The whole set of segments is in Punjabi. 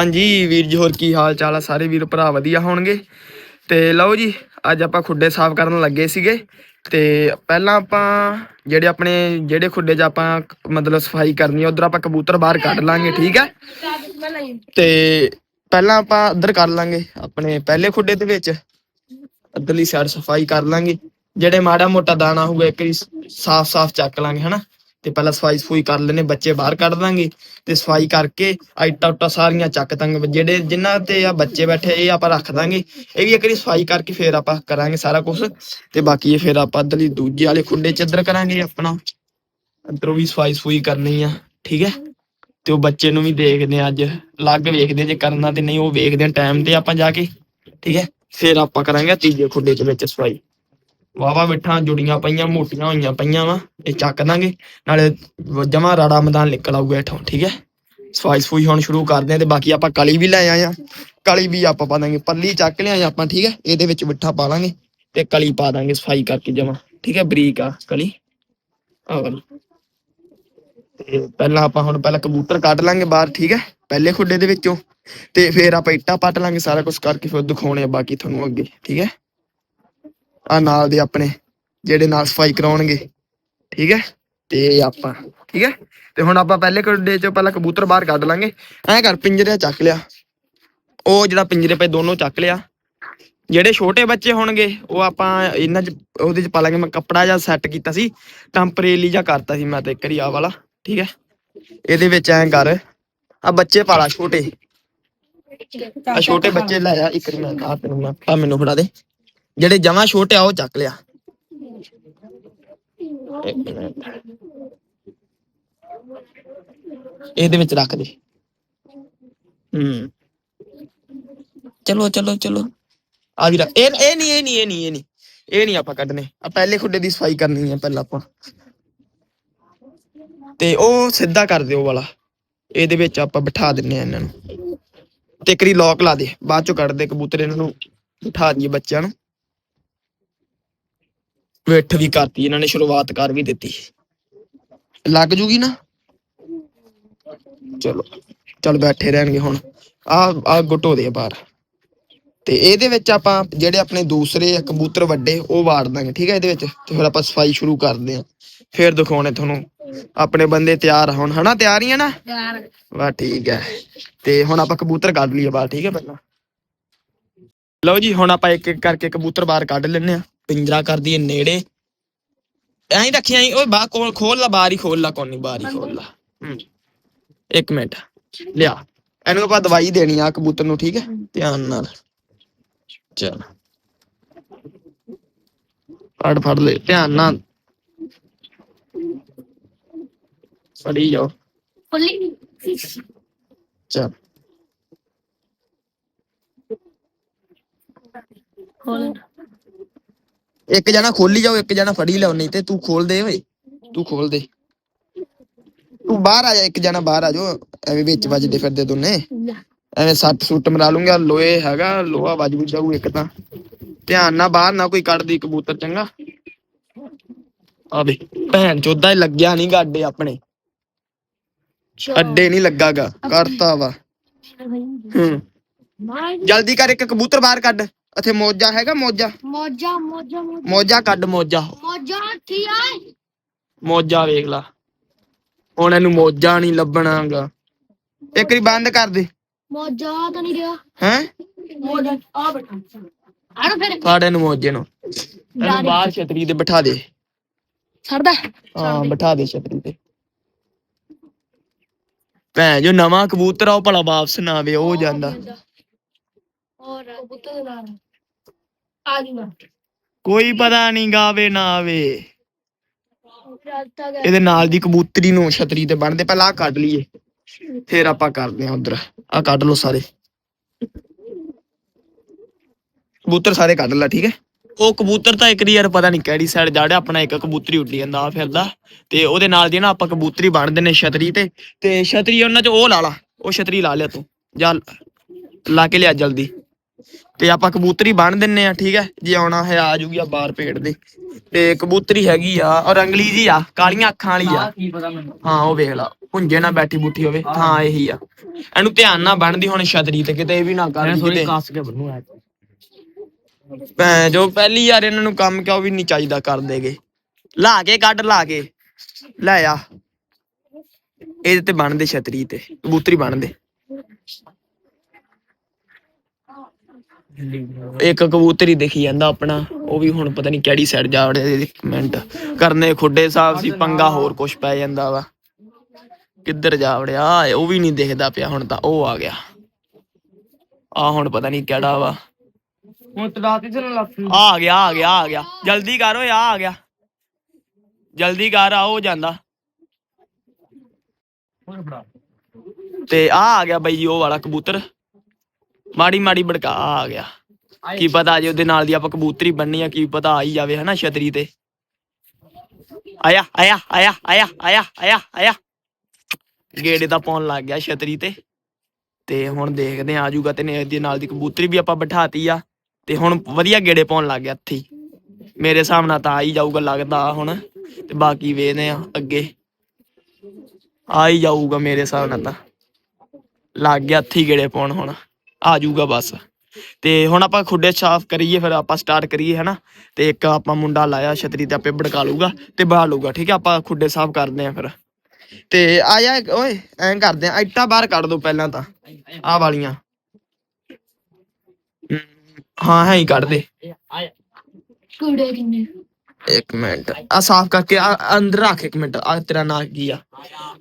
ਹਾਂਜੀ ਵੀਰ ਜੀ, ਹੋਰ ਕੀ ਹਾਲ ਚਾਲ ਆ? ਸਾਰੇ ਵੀਰ ਭਰਾ ਵਧੀਆ ਹੋਣਗੇ। ਤੇ ਲਓ ਜੀ, ਅੱਜ ਆਪਾਂ ਖੁੱਡੇ ਸਾਫ਼ ਕਰਨ ਲੱਗੇ ਸੀਗੇ। ਤੇ ਪਹਿਲਾਂ ਆਪਾਂ ਜਿਹੜੇ ਆਪਣੇ, ਜਿਹੜੇ ਖੁੱਡੇ 'ਚ ਆਪਾਂ ਮਤਲਬ ਸਫ਼ਾਈ ਕਰਨੀ ਆ, ਉਧਰ ਆਪਾਂ ਕਬੂਤਰ ਬਾਹਰ ਕੱਢ ਲਾਂਗੇ, ਠੀਕ ਹੈ ਤੇ ਪਹਿਲਾਂ ਆਪਾਂ ਉਧਰ ਕਰ ਲਾਂਗੇ, ਆਪਣੇ ਪਹਿਲੇ ਖੁੱਡੇ ਦੇ ਵਿੱਚ। ਅੱਧਰਲੀ ਸਾਈਡ ਸਫ਼ਾਈ ਕਰ ਲਾਂਗੇ। ਜਿਹੜੇ ਮਾੜਾ ਮੋਟਾ ਦਾਣਾ ਹੋਊਗਾ, ਇੱਕ ਵਾਰੀ ਸਾਫ਼ ਸਾਫ਼ ਚੱਕ ਲਾਂਗੇ, ਹਨਾ? ਤੇ ਪਹਿਲਾਂ ਸਫ਼ਾਈ ਸਫੂਈ ਕਰ ਲੈਨੇ ਬੱਚੇ ਬਾਹਰ ਕੱਢ ਦਾਂਗੇ ਤੇ ਸਫ਼ਾਈ ਕਰਕੇ ਆਈਟਾ ਉਟਾ ਸਾਰੀਆਂ ਚੱਕ ਦਾਂਗੇ। ਜਿਹੜੇ ਜਿਨ੍ਹਾਂ ਤੇ ਆ ਬੱਚੇ ਬੈਠੇ, ਇਹ ਆਪਾਂ ਰੱਖ ਦਾਂਗੇ। ਇਹ ਵੀ ਇੱਕ ਵਾਰੀ ਸਫ਼ਾਈ ਕਰਕੇ ਫੇਰ ਆਪਾਂ ਕਰਾਂਗੇ ਸਾਰਾ ਕੁਝ ਤੇ ਬਾਕੀ ਇਹ ਫੇਰ ਆਪਾਂ ਅੱਧਰਲੀ ਦੂਜੇ ਵਾਲੇ ਖੁੱਡੇ ਚ ਇੱਧਰ ਕਰਾਂਗੇ ਆਪਣਾ। ਅੰਦਰੋਂ ਵੀ ਸਫ਼ਾਈ ਸਫੂਈ ਕਰਨੀ ਆ, ਠੀਕ ਹੈ? ਤੇ ਉਹ ਬੱਚੇ ਨੂੰ ਵੀ ਦੇਖਦੇ ਆ ਅੱਜ। ਲੱਗ ਵੇਖਦੇ ਆ ਜੇ ਕਰਨਾ ਤੇ ਨਹੀਂ, ਉਹ ਵੇਖਦੇ ਆ ਟਾਈਮ ਤੇ ਆਪਾਂ ਜਾ ਕੇ, ਠੀਕ ਹੈ? ਫੇਰ ਆਪਾਂ ਕਰਾਂਗੇ ਤੀਜੇ ਖੁੱਡੇ ਚ ਵਿੱਚ ਸਫ਼ਾਈ। ਵਾਵਾ ਬਿਠਾਂ ਜੁੜੀਆਂ ਪਈਆਂ, ਮੋਟੀਆਂ ਹੋਈਆਂ ਪਈਆਂ ਵਾ, ਇਹ ਚੱਕ ਦਾਂਗੇ। ਨਾਲੇ ਜਮਾ ਰਾੜਾ ਮੈਦਾਨ ਨਿਕਲ ਆਊਗਾ ਇਥੋਂ, ਠੀਕ ਹੈ? ਸਫ਼ਾਈ ਸਫੂਈ ਹੁਣ ਸ਼ੁਰੂ ਕਰਦੇ ਆ ਤੇ ਬਾਕੀ ਆਪਾਂ ਕਲੀ ਵੀ ਲੈ ਆਏ ਆ ਕਲੀ ਵੀ ਆਪਾਂ ਪਾ ਦਾਂਗੇ, ਪੱਲੀ ਚੱਕ ਲਿਆ ਆਪਾਂ, ਠੀਕ ਹੈ? ਇਹਦੇ ਵਿੱਚ ਬਿਠਾ ਪਾ ਲਾਂਗੇ ਤੇ ਕਲੀ ਪਾ ਦਾਂਗੇ ਸਫ਼ਾਈ ਕਰਕੇ ਜਮਾ, ਠੀਕ ਹੈ? ਬਰੀਕ ਆ ਕਲੀ। ਆਹ ਤੇ ਪਹਿਲਾਂ ਆਪਾਂ ਹੁਣ ਪਹਿਲਾਂ ਕਬੂਤਰ ਕੱਢ ਲਾਂਗੇ ਬਾਹਰ, ਠੀਕ ਹੈ? ਪਹਿਲੇ ਖੁੱਡੇ ਦੇ ਵਿੱਚੋਂ। ਤੇ ਫੇਰ ਆਪਾਂ ਇੱਟਾਂ ਪੱਟ ਲਾਂਗੇ, ਸਾਰਾ ਕੁਝ ਕਰਕੇ ਫਿਰ ਦਿਖਾਉਣੇ ਆ ਬਾਕੀ ਤੁਹਾਨੂੰ ਅੱਗੇ, ਠੀਕ ਹੈ? ਆ ਨਾਲ ਦੇ ਆਪਣੇ, ਜਿਹੜੇ ਨਾਲ ਸਫ਼ਾਈ ਕਰਾਉਣਗੇ। ਠੀਕ ਹੈ? ਤੇ ਆਪਾਂ, ਠੀਕ ਹੈ? ਤੇ ਹੁਣ ਆਪਾਂ ਪਹਿਲੇ ਖੁੱਡੇ ਚੋਂ ਪਹਿਲਾਂ ਕਬੂਤਰ ਬਾਹਰ ਕੱਢ ਲਾਂਗੇ। ਐ ਕਰ ਪਿੰਜਰੇ ਚੱਕ ਲਿਆ। ਉਹ ਜਿਹੜਾ ਪਿੰਜਰੇ ਪਏ ਦੋਨੋਂ ਚੱਕ ਲਿਆ। ਜਿਹੜੇ ਛੋਟੇ ਬੱਚੇ ਹੋਣਗੇ, ਉਹ ਆਪਾਂ ਇਹਨਾਂ ਚ, ਉਹਦੇ ਚ ਪਾ ਲਾਂਗੇ। ਮੈਂ ਕੱਪੜਾ ਜਿਹਾ ਸੈੱਟ ਕੀਤਾ ਸੀ ਟੈਂਪਰੇਰੀ ਜਿਹਾ ਕਰਤਾ ਸੀ ਮੈਂ ਤੇ ਇੱਕ ਵਾਰੀ ਵਾਲਾ। ਠੀਕ ਹੈ? ਇਹਦੇ ਵਿੱਚ ਐਂ ਕਰ ਆ ਬੱਚੇ ਪਾਲਾ ਛੋਟੇ। ਆ ਛੋਟੇ ਬੱਚੇ ਲੈ ਆ, ਇੱਕ ਮਿੰਟ ਆ ਤੈਨੂੰ ਮੈਂ ਆ ਮੈਨੂੰ ਫੜਾ ਦੇ। ਜਿਹੜੇ ਜਮਾ ਛੋਟੇ ਆ, ਉਹ ਚੱਕ ਲਿਆ। ਇਹਦੇ ਵਿੱਚ ਰੱਖ ਦੇ। ਹੂੰ। ਚਲੋ ਚਲੋ ਚਲੋ। ਆ ਵੀ ਰੱਖ। ਇਹ ਇਹ ਨਹੀਂ ਇਹ ਨਹੀਂ ਇਹ ਨਹੀਂ ਇਹ ਨਹੀਂ। ਇਹ ਨਹੀਂ ਆਪਾਂ ਕੱਢਨੇ। ਆ ਪਹਿਲੇ ਖੁੱਡੇ ਦੀ ਸਫ਼ਾਈ ਕਰਨੀ ਹੈ ਪਹਿਲਾਂ ਆਪਾਂ। ਤੇ ਉਹ ਸਿੱਧਾ ਕਰ ਦਿਓ ਵਾਲਾ। ਇਹਦੇ ਵਿੱਚ ਆਪਾਂ ਬਿਠਾ ਦਿੰਨੇ ਆ ਇਹਨਾਂ ਨੂੰ। ਤੇ ਇੱਕ ਵਾਰੀ ਲੋਕ ਲਾ ਦੇ। ਬਾਅਦ ਚੋਂ ਕੱਢਦੇ ਕਬੂਤਰ ਇਹਨਾਂ ਨੂੰ। ਬਿਠਾ ਦਈਏ ਬੱਚਿਆਂ ਨੂੰ। ਵੇਠ ਵੀ ਕਰਤੀ ਇਹਨਾਂ ਨੇ ਸ਼ੁਰੂਆਤ ਕਰ ਵੀ ਦਿੱਤੀ। ਲੱਗ ਜੂਗੀ ਨਾ? ਚਲੋ ਚਲ ਬੈਠੇ ਰਹਿਣਗੇ ਹੁਣ। ਆ ਆ ਗੁੱਟੋ ਦੇ ਬਾਹਰ। ਤੇ ਇਹਦੇ ਵਿੱਚ ਆਪਾਂ ਜਿਹੜੇ ਆਪਣੇ ਦੂਸਰੇ ਕਬੂਤਰ ਵੱਡੇ ਉਹ ਵਾੜ ਦਾਂਗੇ ਠੀਕ ਹੈ ਇਹਦੇ ਵਿੱਚ? ਤੇ ਫਿਰ ਆਪਾਂ ਸਫ਼ਾਈ ਸ਼ੁਰੂ ਕਰਦੇ ਆਂ। ਫਿਰ ਦਿਖਾਉਣੇ ਤੁਹਾਨੂੰ। ਆਪਣੇ ਬੰਦੇ ਤਿਆਰ ਹੁਣ ਹਨਾ? ਤਿਆਰ ਹੀ ਆ ਨਾ? ਵਾਹ ਠੀਕ ਹੈ ਤੇ ਹੁਣ ਆਪਾਂ ਕਬੂਤਰ ਕੱਢ ਲਈਏ ਬਾਹਰ ਠੀਕ ਹੈ ਪਹਿਲਾਂ। ਲਓ ਜੀ ਹੁਣ ਆਪਾਂ ਇੱਕ ਇੱਕ ਕਰਕੇ ਕਬੂਤਰ ਬਾਹਰ ਕੱਢ ਲੈਨੇ ਆ। ਪਿੰਜਰਾ ਕਰ ਦਈਏ ਨੇੜੇ। ਐਂ ਰੱਖਿਆ ਈ ਓਏ ਬਾਹਰ ਕੋਲ ਖੋਲ ਲਾ ਬਾਹਰ ਹੀ ਖੋਲ ਲਾ ਕੋਨੀ ਬਾਹਰ ਹੀ ਖੋਲ ਲਾ। ਹੂੰ ਇੱਕ ਮਿੰਟ। ਲਿਆ ਇਹਨੂੰ ਆਪਾਂ ਦਵਾਈ ਦੇਣੀ ਆ ਕਬੂਤਰ ਨੂੰ ਠੀਕ ਹੈ? ਧਿਆਨ ਨਾਲ। ਚਲ। ਫੜ ਫੜ ਲੈ ਧਿਆਨ ਨਾਲ। ਫੜੀ ਜਾਓ। ਚਲ। ਇੱਕ ਜਣਾ ਖੋਲੀ ਜਾਓ ਇੱਕ ਜਣਾ ਫੜੀ ਲਿਆਓ ਨਹੀਂ ਤੇ ਤੂੰ ਖੋਲ ਦੇ ਓਏ ਤੂੰ ਖੋਲ ਦੇ। ਤੂੰ ਬਾਹਰ ਆ ਜਾ ਇੱਕ ਜਣਾ ਬਾਹਰ ਆ ਜਾਓ ਐਵੇਂ ਵਿੱਚ ਵੱਜਦੇ ਫਿਰਦੇ ਦੋਨੇ। ਐਵੇਂ ਸੱਟ ਸੁੱਟ ਮਰਾ ਲੂੰਗਾ ਲੋਹੇ ਹੈਗਾ ਲੋਹਾ ਵੱਜ ਵੀ ਜਾਊ ਇੱਕ ਤਾਂ। ਧਿਆਨ ਨਾਲ ਬਾਹਰ ਨਾ ਕੋਈ ਕੱਢਦੀ ਕਬੂਤਰ ਚੰਗਾ। ਆਵੇ ਭੈਣ ਚੋਦਾ ਹੀ ਲੱਗਿਆ ਨਹੀਂ ਗਾਡੇ ਆਪਣੇ। ਅੱਡੇ ਨਹੀਂ ਲੱਗਾਗਾ ਕਰਤਾ ਵਾ। ਹੂੰ। ਜਲਦੀ ਕਰ ਇੱਕ ਕਬੂਤਰ ਬਾਹਰ ਕੱਢ। ਇੱਥੇ ਮੋਜਾ ਹੈਗਾ ਮੋਜਾ? ਮੋਜਾ ਮੋਜਾ ਮੋਜਾ। ਮੋਜਾ ਕੱਢ ਮੋਜਾ। ਮੋਜਾ ਕੀ ਆਏ ਮੋਜਾ ਵੇਖ ਲਾ। ਹੁਣ ਇਹਨੂੰ ਮੋਜਾ ਨਹੀਂ ਲੱਭਣਾਗਾ। ਇੱਕ ਵਾਰੀ ਬੰਦ ਕਰ ਦੇ। ਮੋਜਾ ਤਾਂ ਨਹੀਂ ਰਿਹਾ। ਹੈ? ਮੋਜਾ ਆ ਬਟਾ ਆੜੋ ਫਿਰ। ਫਾੜੇ ਨੂੰ ਮੋਜੇ ਨੂੰ। ਇਹਨੂੰ ਬਾਹਰ ਛਤਰੀ ਤੇ ਬਿਠਾ ਦੇ। ਛੱਡਦਾ ਹਾਂ ਬਿਠਾ ਦੇ ਛਤਰੀ ਤੇ। ਭੈਣ ਜੋ ਨਵਾਂ ਕਬੂਤਰ ਆ ਉਹ ਭਲਾ ਵਾਪਸ ਨਾ ਆਵੇ ਉਹ ਜਾਂਦਾ। ਹੋਰ ਕਬੂਤਰ ਦਾ ਆ ਕੋਈ ਪਤਾ ਨਹੀਂ ਗਾਵੇ ਨਾ ਆਵੇ ਰਾਤਾ ਗਿਆ ਇਹਦੇ ਨਾਲ ਦੀ ਕਬੂਤਰੀ ਨੂੰ ਛਤਰੀ ਤੇ ਬੰਨਦੇ ਪਹਿਲਾਂ ਆ ਕੱਢ ਲਈਏ। ਫੇਰ ਆਪਾਂ ਕਰਦੇ ਹਾਂ ਉਧਰ। ਆ ਕੱਢ ਲਓ ਸਾਰੇ। ਕਬੂਤਰ ਸਾਰੇ ਕੱਢ ਲੈ ਠੀਕ ਹੈ? ਉਹ ਕਬੂਤਰ ਤਾਂ ਇੱਕ ਦੀ ਯਾਰ ਪਤਾ ਨਹੀਂ ਕਿਹੜੀ ਸਾਈਡ ਜਾੜਿਆ ਆਪਣਾ ਇੱਕ ਕਬੂਤਰੀ ਉੱਡੀ ਜਾਂਦਾ ਆ ਫਿਰਦਾ। ਤੇ ਉਹਦੇ ਨਾਲ ਦੀ ਨਾ ਆਪਾਂ ਕਬੂਤਰੀ ਬੰਨਦੇ ਨੇ ਛਤਰੀ ਤੇ। ਤੇ ਛਤਰੀ ਉਹਨਾਂ ਚ ਉਹ ਲਾ ਲਾ ਉਹ ਛਤਰੀ ਲਾ ਲਿਆ ਤੂੰ। ਜਾ ਲਾ ਕੇ ਲਿਆ ਜਲਦੀ। ਤੇ ਆਪਾਂ ਕਬੂਤਰੀ ਬੰਨ ਦਿੰਨੇ ਆ ਠੀਕ ਹੈ? ਜੇ ਆਉਣਾ ਹੈ ਆ ਜੂਗੀ ਆ ਬਾਹਰ ਪੇੜ ਦੇ। ਤੇ ਕਬੂਤਰੀ ਹੈਗੀ ਆ ਔਰ ਅੰਗਲੀ ਜੀ ਆ ਕਾਲੀਆਂ ਅੱਖਾਂ ਵਾਲੀ ਆ। ਕੀ ਪਤਾ ਮੈਨੂੰ। ਹਾਂ ਉਹ ਵੇਖ ਲਾ ਪੁੰਜੇ ਨਾਲ ਬੈਠੀ ਬੁੱਠੀ ਹੋਵੇ ਹਾਂ। ਇਹੀ ਆ। ਇਹਨੂੰ ਧਿਆਨ ਨਾਲ ਬੰਨਦੀ ਹੁਣ ਛਤਰੀ ਤੇ ਕਿਤੇ ਇਹ ਵੀ ਨਾ ਕਰ ਥੋੜੀ ਕੱਸ ਕੇ ਬੰਨੂ ਐ। ਭੈਣ ਜੋ ਪਹਿਲੀ ਯਾਰ ਇਹਨਾਂ ਨੂੰ ਕੰਮ ਕਿਉਂ ਵੀ ਨਹੀਂ ਚਾਹੀਦਾ ਕਰ ਦੇਗੇ ਲਾ ਕੇ ਕੱਢ ਲਾ ਕੇ। ਲੈ ਆ। ਇਹਦੇ ਤੇ ਬਣਦੇ ਛਤਰੀ ਤੇ ਕਬੂਤਰੀ ਬਣਦੇ ਇੱਕ ਕਬੂਤਰੀ ਦਿਖੀ ਜਾਂਦਾ ਆਪਣਾ ਉਹ ਵੀ ਹੁਣ ਪਤਾ ਨਹੀਂ ਕਿਹੜੀ ਸਾਈਡ ਜਾ ਵੜਿਆ ਇੱਕ ਮਿੰਟ ਕਰਨੇ ਖੁੱਡੇ ਸਾਹਿਬ ਸੀ ਪੰਗਾ ਹੋਰ ਕੁਛ ਪੈ ਜਾਂਦਾ ਵਾ। ਕਿੱਧਰ ਜਾ ਵੜਿਆ? ਉਹ ਵੀ ਨਹੀਂ ਦਿਖਦਾ ਪਿਆ ਹੁਣ ਤਾਂ ਉਹ ਆ ਗਿਆ। ਆ ਹੁਣ ਪਤਾ ਨਹੀਂ ਕਿਹੜਾ ਵਾ। ਹੁਣ ਤਲਾਤੀ ਆ ਗਿਆ ਆ ਗਿਆ ਆ ਗਿਆ। ਜਲਦੀ ਕਰ ਓਏ ਆ ਆ ਗਿਆ। ਜਲਦੀ ਕਰ ਆ ਉਹ ਜਾਂਦਾ। ਤੇ ਆ ਆ ਗਿਆ ਬਈ ਉਹ ਵਾਲਾ ਕਬੂਤਰ। ਮਾੜੀ ਮਾੜੀ ਬੜਕਾ ਆ ਗਿਆ। ਕੀ ਪਤਾ ਜੇ ਉਹਦੇ ਨਾਲ ਦੀ ਆਪਾਂ ਕਬੂਤਰੀ ਬੰਨੀ ਆ ਕੀ ਪਤਾ ਆ ਹੀ ਜਾਵੇ ਹਨਾ ਛਤਰੀ ਤੇ। ਆਇਆ ਆਇਆ ਆਇਆ ਆਇਆ ਆਇਆ ਆਇਆ ਆਇਆ। ਗੇੜੇ ਤਾਂ ਪਾਉਣ ਲੱਗ ਗਿਆ ਛਤਰੀ ਤੇ। ਤੇ ਹੁਣ ਦੇਖਦੇ ਆ ਆਜੂਗਾ ਤੇ ਨੇ ਇਹਦੇ ਨਾਲ ਦੀ ਕਬੂਤਰੀ ਵੀ ਆਪਾਂ ਬਿਠਾਤੀ ਆ। ਤੇ ਹੁਣ ਵਧੀਆ ਗੇੜੇ ਪਾਉਣ ਲੱਗ ਗਿਆ ਇੱਥੇ। ਮੇਰੇ ਹਿਸਾਬ ਨਾਲ ਤਾਂ ਆ ਹੀ ਜਾਊਗਾ ਲੱਗਦਾ ਹੁਣ। ਤੇ ਬਾਕੀ ਵੇਖਦੇ ਆ ਅੱਗੇ। ਆ ਹੀ ਜਾਊਗਾ ਮੇਰੇ ਹਿਸਾਬ ਨਾਲ ਤਾਂ। ਲੱਗ ਗਿਆ ਇੱਥੇ ਗੇੜੇ ਪਾਉਣ ਹੁਣ। ਆ ਜਾਊਗਾ ਬਸ। ਤੇ ਹੁਣ ਆਪਾਂ ਖੁੱਡੇ ਸਾਫ਼ ਕਰੀਏ ਫਿਰ ਆਪਾਂ ਸਟਾਰਟ ਕਰੀਏ ਹਨਾ? ਤੇ ਇੱਕ ਆਪਾਂ ਮੁੰਡਾ ਲਾਇਆ ਛਤਰੀ ਤੇ ਆਪੇ ਭੜਕਾ ਲੂਗਾ ਤੇ ਬਾਹ ਲੂਗਾ ਠੀਕ ਹੈ? ਆਪਾਂ ਖੁੱਡੇ ਸਾਫ਼ ਕਰਦੇ ਆ ਫਿਰ। ਤੇ ਆ ਜਾ ਓਏ ਐਂ ਕਰਦੇ ਆ ਇੱਟਾਂ ਬਾਹਰ ਕੱਢ ਦੋ ਪਹਿਲਾਂ ਤਾਂ ਆ ਵਾਲੀਆਂ। ਹਮ, ਹਾਂ ਹੈ ਹੀ ਕੱਢ ਦੇ। ਕੁੜੇ ਕਿੰਨੇ? ਇੱਕ ਮਿੰਟ। ਆ ਸਾਫ਼ ਕਰਕੇ ਆ ਅੰਦਰ ਰੱਖ ਇੱਕ ਮਿੰਟ ਆ ਤੇਰਾ ਨਾਂ ਕੀ ਆ?